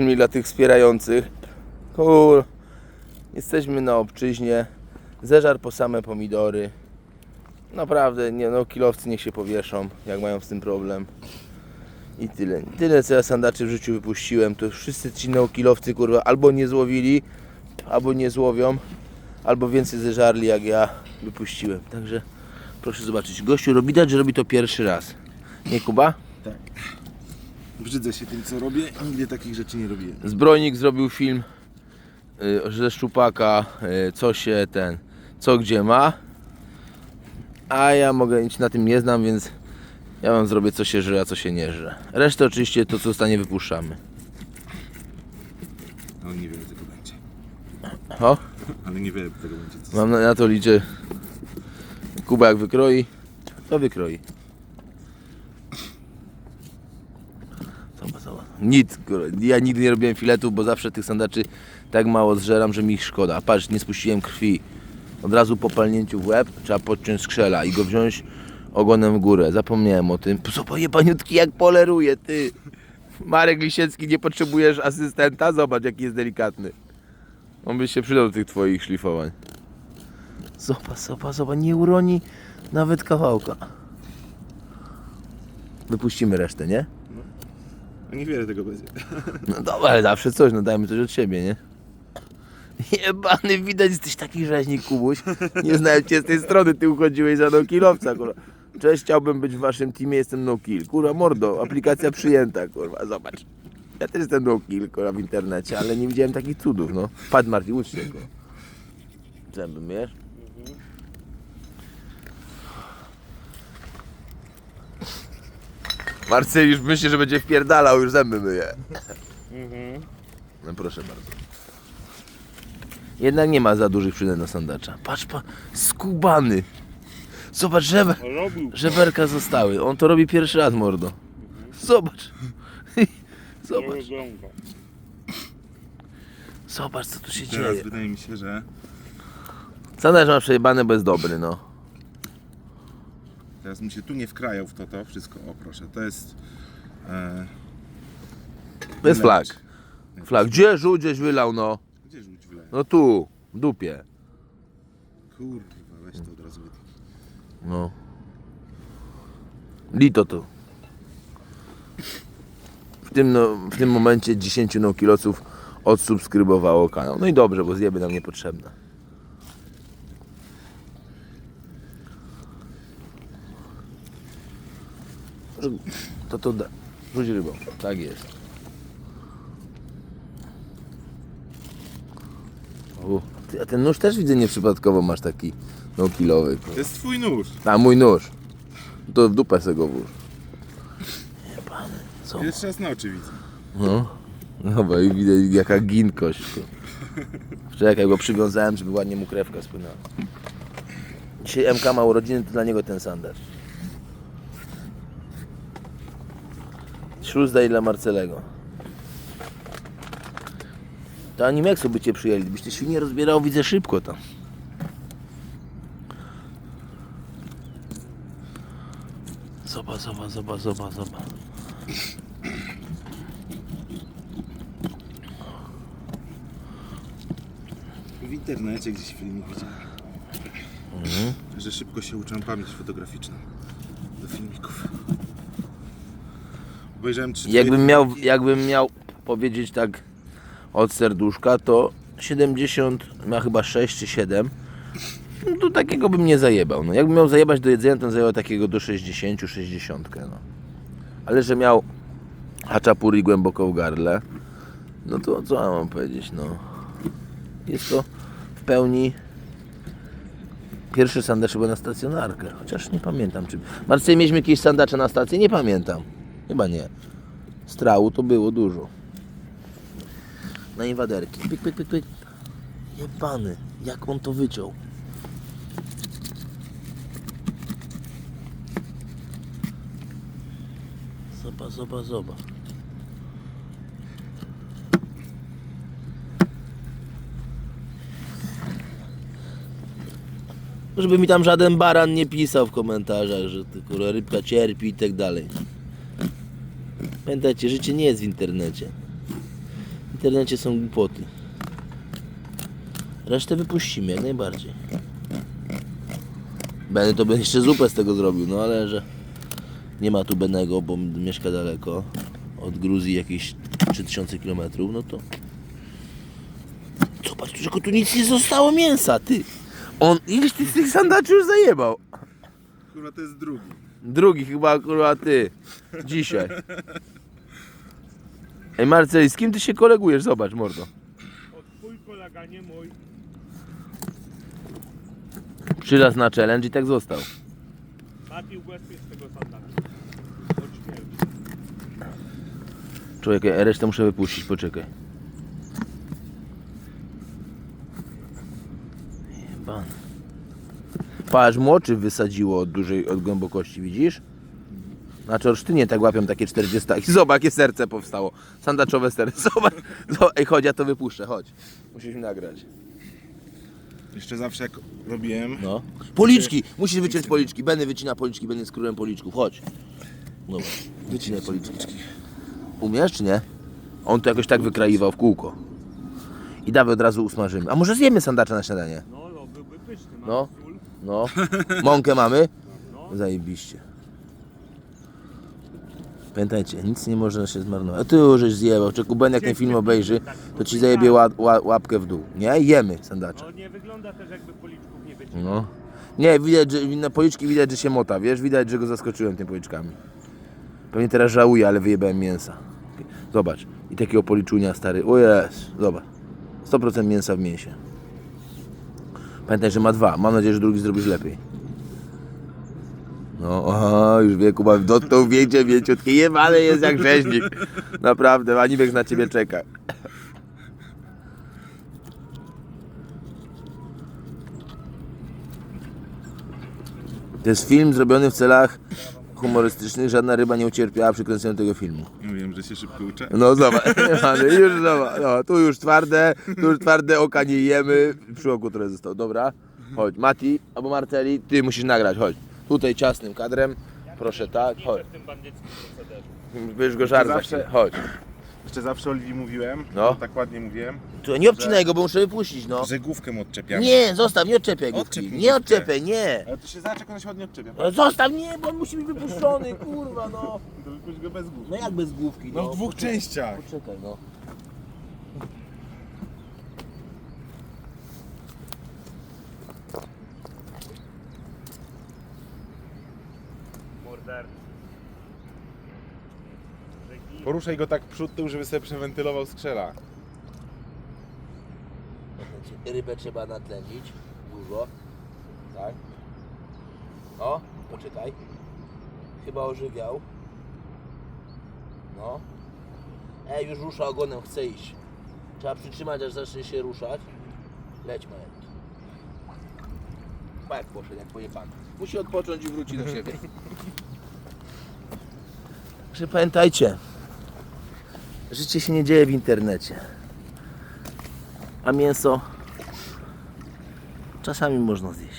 filmik dla tych wspierających. Kur... Jesteśmy na obczyźnie. Zeżar po same pomidory. Naprawdę, nie no, kilowcy niech się powieszą, jak mają z tym problem. I tyle. Tyle co ja sandaczy w życiu wypuściłem, to wszyscy ci kilowcy kurwa albo nie złowili, albo nie złowią, albo więcej zeżarli jak ja wypuściłem. Także proszę zobaczyć. Gościu robi widać, że robi to pierwszy raz. Nie Kuba? Brzydzę się tym, co robię. Nigdy takich rzeczy nie robiłem. Zbrojnik zrobił film y, ze szczupaka, y, co się ten, co gdzie ma. A ja mogę nic na tym nie znam, więc ja wam zrobię co się żre, a co się nie żre. Resztę oczywiście to co zostanie wypuszczamy. Ale niewiele tego będzie. O, Ale niewiele tego będzie. Co... mam na, na to liczę. Kuba jak wykroi, to wykroi. Nic, ja nigdy nie robiłem filetów, bo zawsze tych sandaczy tak mało zżeram, że mi ich szkoda. Patrz, nie spuściłem krwi. Od razu po palnięciu w łeb trzeba podciąć skrzela i go wziąć ogonem w górę. Zapomniałem o tym. Zobacz, jebaniutki jak poleruje, ty. Marek Lisiecki, nie potrzebujesz asystenta? Zobacz, jaki jest delikatny. On by się przydał do tych twoich szlifowań. Zobacz, zobacz, zobacz, nie uroni nawet kawałka. Wypuścimy resztę, nie? Niewiele tego będzie. No dobra, ale zawsze coś, no dajmy coś od siebie, nie? Jebany, widać, jesteś taki rzeźnik, Kubuś. Nie znałem cię z tej strony, ty uchodziłeś za no-killowca, kurwa. Cześć, chciałbym być w waszym teamie, jestem no-kill. Kurwa, mordo, aplikacja przyjęta, kurwa, zobacz. Ja też jestem no-kill, kurwa, w internecie, ale nie widziałem takich cudów, no. Padł Martin, ucz się go. Zęby myjesz? Marcel już myśli, że będzie wpierdalał, już zęby myje. No proszę bardzo. Jednak nie ma za dużych przynęt na sandacza. Patrz, pa, skubany. Zobacz, żeber, Robił. żeberka zostały. On to robi pierwszy raz, mordo. Zobacz. Zobacz, zobacz co tu się Teraz dzieje. wydaje mi się, że Sandacz ma przejebane, bo jest dobry, no. Teraz mi się tu nie wkrajał w to, to wszystko. O proszę, to jest... E, To jest flag. Flag. Gdzie żółć gdzieś wylał, no? Gdzie rzuć wleje? No tu, w dupie. Kurwa, weź to od razu wytnij. No. Lito to. W tym, no, w tym momencie 10 no kiloców odsubskrybowało kanał. No i dobrze, bo zjeby nam niepotrzebne. To to da. Rzuć rybą. Tak jest. U, ty, a ten nóż też widzę nieprzypadkowo masz taki no kilowy. To jest twój nóż. A mój nóż. To w dupę se go włóż. Jebany. Co? Pierwszy raz na oczy widzę. No. Dobra, i widać jaka ginkość. Wczoraj jak ja go przywiązałem, żeby ładnie mu krewka spłynęła. Dzisiaj MK ma urodziny, to dla niego ten Śluzdaj dla Marcelego. To Animexu by cię przyjęli, byś te świnie rozbierał, widzę szybko tam. Zobacz, zobacz, zobacz, zobacz, zobacz. W internecie gdzieś filmik widziałem. Że szybko się uczą pamięć fotograficzną do filmików. Obejrzałem Jakbym miał, jakbym miał powiedzieć tak od serduszka, to 70, ma chyba 6 czy 7. No to takiego bym nie zajebał. No, jakbym miał zajebać do jedzenia, to bym zajebał takiego do 60, 60. No. Ale że miał haczapuri głęboko w gardle, no to co ja mam powiedzieć, no. Jest to w pełni pierwszy sandacz chyba na stacjonarkę, chociaż nie pamiętam czy... Marcej, mieliśmy jakieś sandacze na stacji? Nie pamiętam. Chyba nie. Strału to było dużo. Na inwaderki. Pyk, pyk, pyk, pyk. Jebany, jak on to wyciął. Zoba, zoba, zoba. Żeby mi tam żaden baran nie pisał w komentarzach, że ty, kurwa, rybka cierpi i tak dalej. Pamiętajcie, życie nie jest w internecie. internecie są głupoty. Resztę wypuścimy jak najbardziej. Benny to by jeszcze zupę z tego zrobił, no ale że nie ma tu Benego, bo mieszka daleko od Gruzji jakieś 3000 km, no to zobacz, tylko tu nic nie zostało mięsa, ty. On, ileś ty z tych sandaczy już zajebał. Kurwa, to jest drugi. Drugi chyba kurwa ty. Dzisiaj. Ej Marcel, z kim ty się kolegujesz? Zobacz mordo. O twój kolega, nie mój. Przylazł na challenge i tak został. Mati ubezpiecz tego sandacza. Od śmierci. Człowiek, resztę muszę wypuścić, poczekaj. Patrz, moczy wysadziło od dużej, od głębokości, widzisz? Znaczy olsztynie tak łapią takie 40. I zobacz, jakie serce powstało. Sandaczowe serce. Zobacz. Zobacz. Ej, chodź, ja to wypuszczę, chodź. Musimy nagrać. Jeszcze zawsze jak robiłem, No. Policzki! Musisz wyciąć policzki. Benny wycina policzki, Benny z królem policzków. Chodź. Dobra, wycinaj policzki. Umiesz czy nie? On to jakoś tak wykraiwał w kółko. I dawaj od razu usmażymy. A może zjemy sandacza na śniadanie? No, no, byłby pyszny. Mamy No. No. Mąkę mamy? Zajebiście. Pamiętajcie, nic nie może się zmarnować. A ty już żeś zjebał. Czy Ben jak ten film obejrzy, to ci zajebie ła, ła, łapkę w dół. Nie? Jemy sandacza. No nie wygląda też jakby policzków nie wycinał. No. Nie, widać, że na policzki widać, że się mota, wiesz? Widać, że go zaskoczyłem tymi policzkami. Pewnie teraz żałuję, ale wyjebałem mięsa. Zobacz. I takiego policzunia stary. O jest. Zobacz. 100% mięsa w mięsie. Pamiętaj, że ma dwa. Mam nadzieję, że drugi zrobisz lepiej. No, aha, już wie, Kuba dotknął więcie, mięciutkie. Jebany jest jak rzeźnik. Naprawdę, Animek na ciebie czeka. To jest film zrobiony w celach humorystycznych. Żadna ryba nie ucierpiała przy kręceniu tego filmu. mówiłem, że się szybko uczę. No zobacz, ale już zobacz. No, tu już twarde, tu już twarde oka nie jemy. Przy oku trochę został. Dobra, chodź. Mati albo Marceli, ty musisz nagrać, chodź. Tutaj ciasnym kadrem. Proszę tak, chodź. w tym bandyckim procederze. Będziesz go żar Zawsze- zawsze. Chodź. Jeszcze zawsze Oliwii mówiłem, No. tak ładnie mówiłem, Tu nie obcinaj go, bo muszę wypuścić, no. że główkę mu odczepiam. Nie, zostaw, nie odczepiaj mu Nie główkę. odczepiaj, nie. Ale to się zobacz, jak ona się ładnie odczepia. No, Zostaw, nie, bo on musi być wypuszczony, kurwa, no. To wypuść go bez główki. No jak bez główki, No no. w dwóch częściach. Poczekaj, no. Mordercy. Poruszaj go tak przód tył, żeby sobie przewentylował skrzela. Rybę trzeba natlenić. Dużo. Tak. O, poczekaj. Chyba ożywiał. No. Ej, już rusza ogonem, chce iść. Trzeba przytrzymać, aż zacznie się ruszać. Leć, Marek. Pa, jak poszedł, jak pojebany. Musi odpocząć i wróci do siebie. Także pamiętajcie, życie się nie dzieje w internecie. A mięso czasami można zjeść.